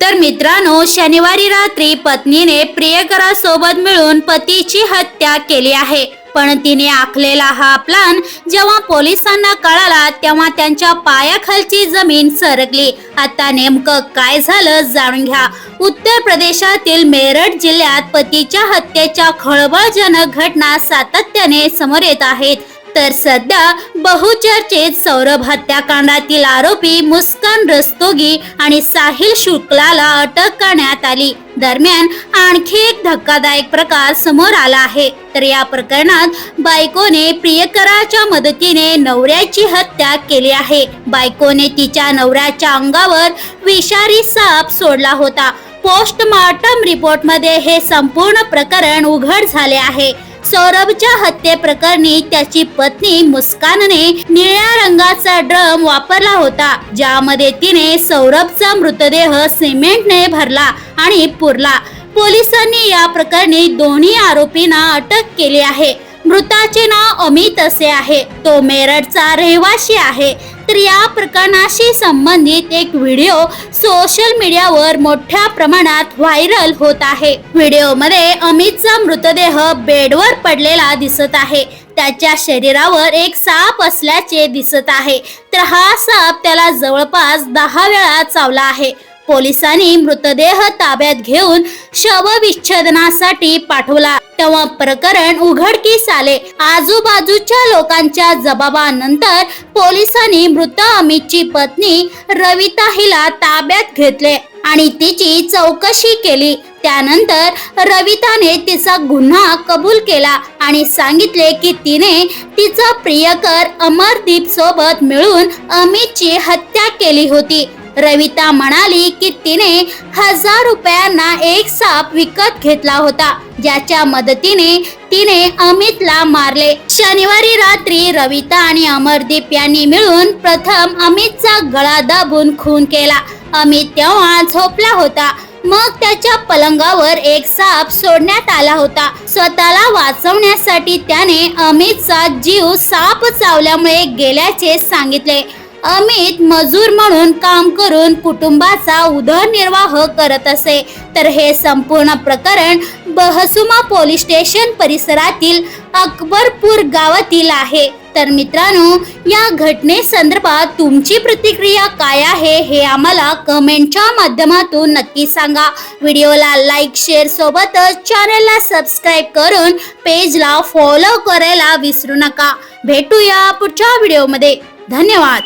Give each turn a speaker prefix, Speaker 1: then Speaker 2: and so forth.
Speaker 1: तर मित्रांनो शनिवारी रात्री पत्नीने प्रियकरासोबत मिळून पतीची हत्या केली आहे. पण तिने आखलेला हा प्लान जेव्हा पोलिसांना कळाला तेव्हा त्यांच्या पायाखालची जमीन सरकली. आता नेमकं काय झालं जाणून घ्या. उत्तर प्रदेशातील मेरठ जिल्ह्यात पतीच्या हत्येच्या खळबळजनक घटना सातत्याने समोर येत आहेत. तर सध्या बहुचर्चित सौरभ हत्याकांडातील आरोपी मुस्कान रस्तोगी आणि साहिल शुक्लाला अटक करण्यात आली. दरम्यान आणखी एक धक्कादायक प्रकार समोर आला आहे. तर या प्रकरणात बायकोने प्रियकराच्या मदतीने नवऱ्याची हत्या केली आहे. बायकोने तिच्या नवऱ्याच्या अंगावर विषारी साप सोडला होता. पोस्टमॉर्टम रिपोर्टमध्ये हे संपूर्ण प्रकरण उघड झाले आहे. सौरभच्या हत्येप्रकरणी त्याची पत्नी मुस्कानने निळ्या रंगाचा ड्रम वापरला होता ज्यामध्ये तिने सौरभचा मृतदेह सिमेंटने भरला आणि पुरला. पोलिसांनी या प्रकरणी दोन्ही आरोपींना अटक केली आहे. मृताचे नाव अमित असे आहे. तो मेरठचा रहिवासी आहे. तर या प्रकरणाशी संबंधित एक व्हिडिओ सोशल मीडियावर मोठ्या प्रमाणात व्हायरल होत आहे. व्हिडिओमध्ये अमितचा मृतदेह बेडवर पडलेला दिसत आहे. त्याच्या शरीरावर एक साप असल्याचे दिसत आहे. तर हा साप त्याला जवळपास दहा वेळा चावला आहे. पोलिसांनी मृतदेह ताब्यात घेऊन शवविच्छेदनासाठी पाठवला. तेव्हा प्रकरण उघडकीस आले. आजूबाजूच्या लोकांच्या जबाबानंतर पोलिसांनी मृत अमितची पत्नी रविता हिला ताब्यात घेतले आणि तिची चौकशी केली. त्यानंतर रविताने तिचा गुन्हा कबूल केला आणि सांगितले की तिने तिचा प्रियकर अमरदीप सोबत मिळून अमितची हत्या केली होती. रविता म्हणाली की तिने हजार रुपयांना एक साप विकत घेतला होता. ज्याच्या मदतीने तिने अमितला मारले. शनिवारी रात्री रविता आणि अमरदीप यांनी मिळून प्रथम अमितचा गळा दाबून खून केला. अमित तेव्हा झोपला होता. मग त्याच्या पलंगावर एक साप सोडण्यात आला होता. स्वतःला वाचवण्यासाठी त्याने अमितचा जीव साप चावल्यामुळे गेल्याचे सांगितले. अमित मजूर म्हणून काम करून कुटुंबाचा उदरनिर्वाह करत असे. तर हे संपूर्ण प्रकरण बहसुमा पोलीस स्टेशन परिसरातील अकबरपूर गावातील आहे. तर मित्रांनो या घटनेसंदर्भात तुमची प्रतिक्रिया काय आहे हे आम्हाला कमेंटच्या माध्यमातून नक्की सांगा. व्हिडिओला लाईक शेअर सोबतच चॅनलला सबस्क्राईब करून पेजला फॉलो करायला विसरू नका. भेटूया पुढच्या व्हिडिओमध्ये. धन्यवाद.